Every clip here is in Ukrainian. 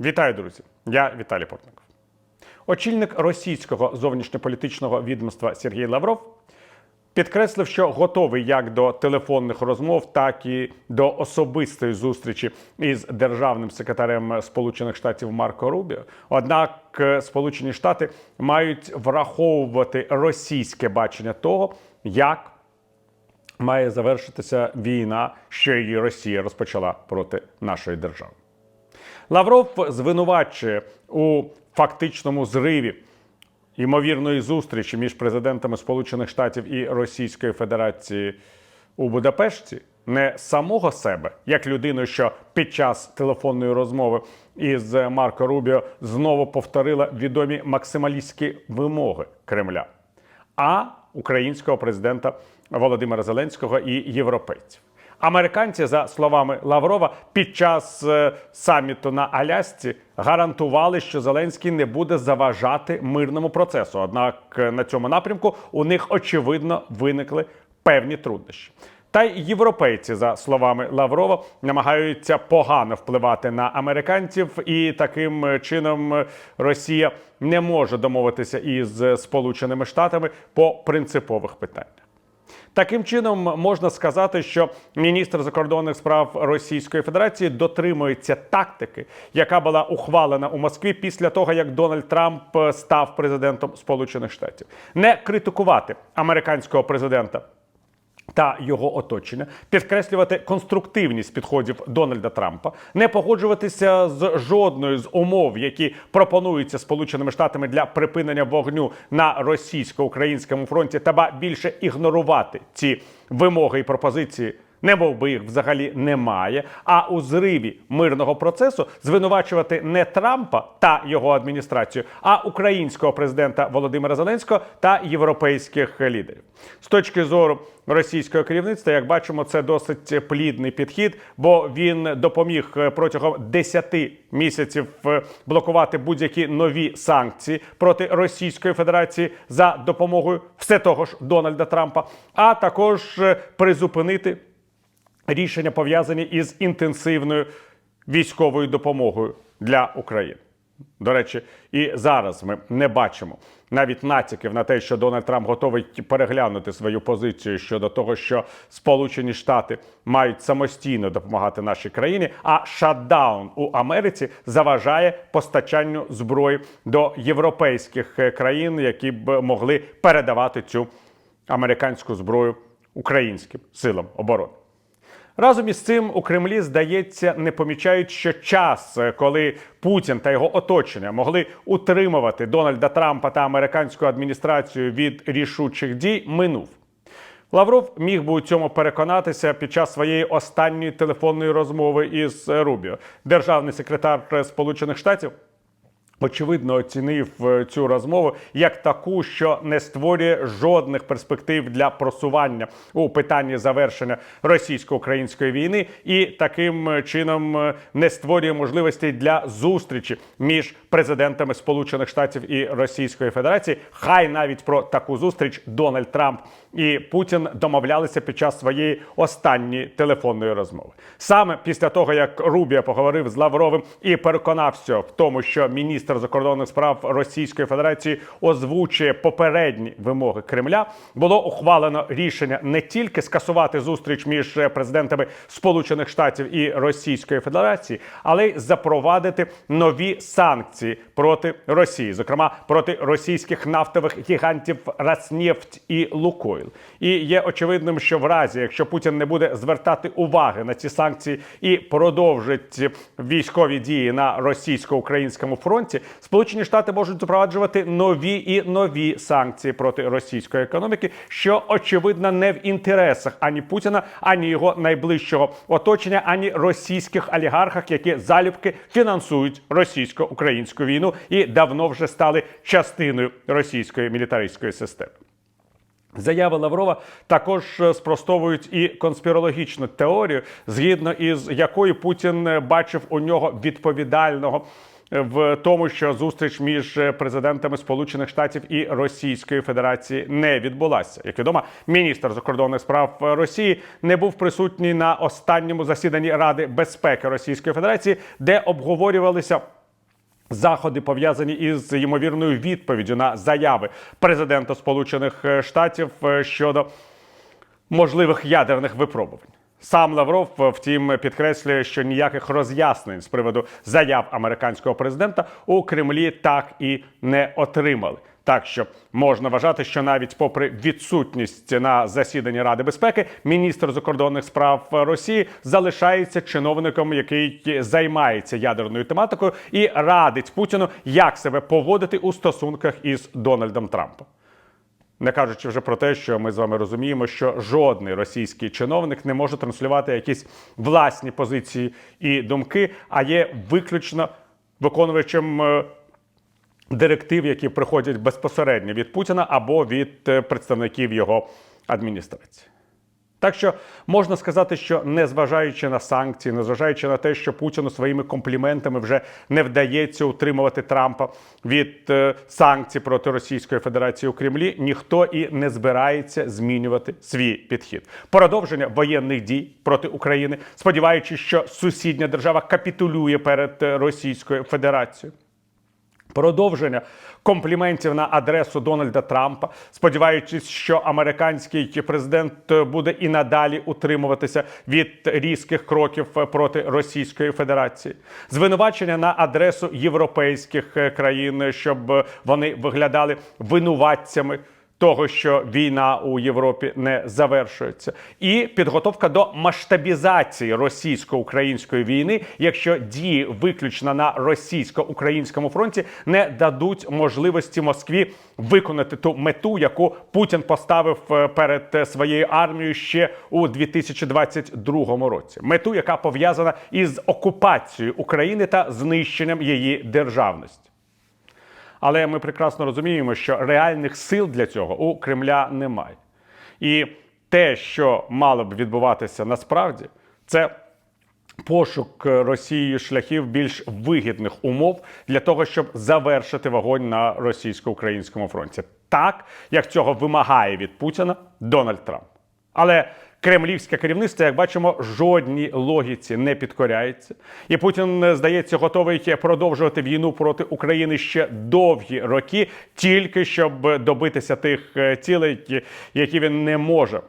Вітаю, друзі! Я Віталій Портников. Очільник російського зовнішньополітичного відомства Сергій Лавров підкреслив, що готовий як до телефонних розмов, так і до особистої зустрічі із державним секретарем Сполучених Штатів Марко Рубіо. Однак е, Сполучені Штати мають враховувати російське бачення того, як має завершитися війна, що її Росія розпочала проти нашої держави. Лавров звинувачує у фактичному зриві ймовірної зустрічі між президентами Сполучених Штатів і Російської Федерації у Будапешті не самого себе, як людину, що під час телефонної розмови із Марко Рубіо знову повторила відомі максималістські вимоги Кремля, а українського президента Володимира Зеленського і європейців. Американці, за словами Лаврова, під час е, саміту на Алясці гарантували, що Зеленський не буде заважати мирному процесу. Однак е, на цьому напрямку у них очевидно виникли певні труднощі. Та й європейці, за словами Лаврова, намагаються погано впливати на американців, і таким чином Росія не може домовитися із Сполученими Штатами по принципових питаннях. Таким чином можна сказати, що міністр закордонних справ Російської Федерації дотримується тактики, яка була ухвалена у Москві після того, як Дональд Трамп став президентом Сполучених Штатів, не критикувати американського президента. Та його оточення підкреслювати конструктивність підходів Дональда Трампа, не погоджуватися з жодною з умов, які пропонуються Сполученими Штатами для припинення вогню на російсько-українському фронті, та ба більше ігнорувати ці вимоги і пропозиції. Не мов би їх взагалі немає. А у зриві мирного процесу звинувачувати не Трампа та його адміністрацію, а українського президента Володимира Зеленського та європейських лідерів. З точки зору російського керівництва, як бачимо, це досить плідний підхід, бо він допоміг протягом 10 місяців блокувати будь-які нові санкції проти Російської Федерації за допомогою все того ж Дональда Трампа, а також призупинити рішення пов'язані із інтенсивною військовою допомогою для України. До речі, і зараз ми не бачимо навіть натяків на те, що Дональд Трамп готовий переглянути свою позицію щодо того, що Сполучені Штати мають самостійно допомагати нашій країні. А шатдаун у Америці заважає постачанню зброї до європейських країн, які б могли передавати цю американську зброю українським силам оборони. Разом із цим у Кремлі здається не помічають, що час, коли Путін та його оточення могли утримувати Дональда Трампа та американську адміністрацію від рішучих дій, минув. Лавров міг би у цьому переконатися під час своєї останньої телефонної розмови із Рубіо. Державний секретар Сполучених Штатів очевидно оцінив е, цю розмову як таку, що не створює жодних перспектив для просування у питанні завершення російсько-української війни, і таким е, чином е, не створює можливостей для зустрічі між президентами Сполучених Штатів і Російської Федерації. Хай навіть про таку зустріч Дональд Трамп і Путін домовлялися під час своєї останньої телефонної розмови. Саме після того, як Рубія поговорив з Лавровим і переконався в тому, що міністр закордонних справ Російської Федерації озвучує попередні вимоги Кремля, було ухвалено рішення не тільки скасувати зустріч між президентами Сполучених Штатів і Російської Федерації, але й запровадити нові санкції проти Росії, зокрема проти російських нафтових гігантів Роснефть і Лукойл. І є очевидним, що в разі, якщо Путін не буде звертати уваги на ці санкції і продовжить військові дії на російсько-українському фронті, Сполучені Штати можуть запроваджувати нові і нові санкції проти російської економіки, що очевидно не в інтересах ані Путіна, ані його найближчого оточення, ані російських олігархах, які залюбки фінансують російсько-українську війну і давно вже стали частиною російської мілітаристської системи. Заяви Лаврова також е, спростовують і конспірологічну теорію, згідно із якою Путін е, бачив у нього відповідального в тому, що зустріч між президентами Сполучених Штатів і Російської Федерації не відбулася. Як відомо, міністр закордонних справ Росії не був присутній на останньому засіданні Ради безпеки Російської Федерації, де обговорювалися Заходи пов'язані із ймовірною відповіддю на заяви президента Сполучених Штатів е, щодо можливих ядерних випробувань. Сам Лавров, е, втім, підкреслює, що ніяких роз'яснень з приводу заяв американського президента у Кремлі так і не отримали. Так що можна вважати, що навіть попри відсутність на засіданні Ради безпеки, міністр закордонних справ Росії залишається чиновником, який займається ядерною тематикою і радить Путіну, як себе поводити у стосунках із Дональдом Трампом. Не кажучи вже про те, що ми з вами розуміємо, що жодний російський чиновник не може транслювати якісь власні позиції і думки, а є виключно виконувачем е, директив, які приходять безпосередньо від Путіна або від е, представників його адміністрації. Так що можна сказати, що незважаючи на санкції, незважаючи на те, що Путіну своїми компліментами вже не вдається утримувати Трампа від е, санкцій проти Російської Федерації у Кремлі, ніхто і не збирається змінювати свій підхід. Продовження воєнних дій проти України, сподіваючись, що сусідня держава капітулює перед е, Російською Федерацією. Продовження компліментів на адресу Дональда Трампа, сподіваючись, що американський президент буде і надалі утримуватися від різких кроків проти Російської Федерації, звинувачення на адресу європейських країн, щоб вони виглядали винуватцями того, що війна у Європі не завершується, і підготовка до масштабізації російсько-української війни, якщо дії виключно на російсько-українському фронті не дадуть можливості Москві виконати ту мету, яку Путін поставив е, перед е, своєю армією ще у 2022 році. Мету, яка пов'язана із окупацією України та знищенням її державності. Але ми прекрасно розуміємо, що реальних сил для цього у Кремля немає. І те, що мало б відбуватися насправді, це пошук Росією шляхів більш вигідних умов для того, щоб завершити вогонь на російсько-українському фронті, так як цього вимагає від Путіна Дональд Трамп. Але кремлівське керівництво, як бачимо, жодній логіці не підкоряється. І Путін, здається, готовий продовжувати війну проти України ще довгі роки, тільки щоб добитися тих е, цілей, які він не може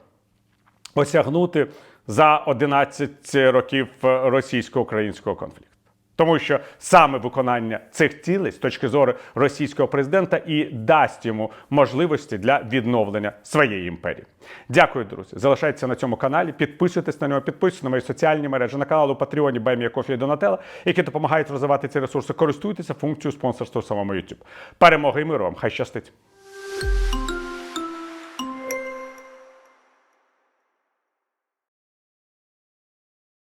осягнути за 11 років російсько-українського конфлікту. Тому що саме виконання цих цілей з точки зору російського президента і дасть йому можливості для відновлення своєї імперії. Дякую, друзі. Залишайтеся на цьому каналі. Підписуйтесь на нього, підписуйтесь на мої соціальні мережі на канал у Патреоні Бемія Кофі і Донателла, які допомагають розвивати ці ресурси. Користуйтеся функцією спонсорства самому YouTube. Перемоги і миру вам! Хай щастить!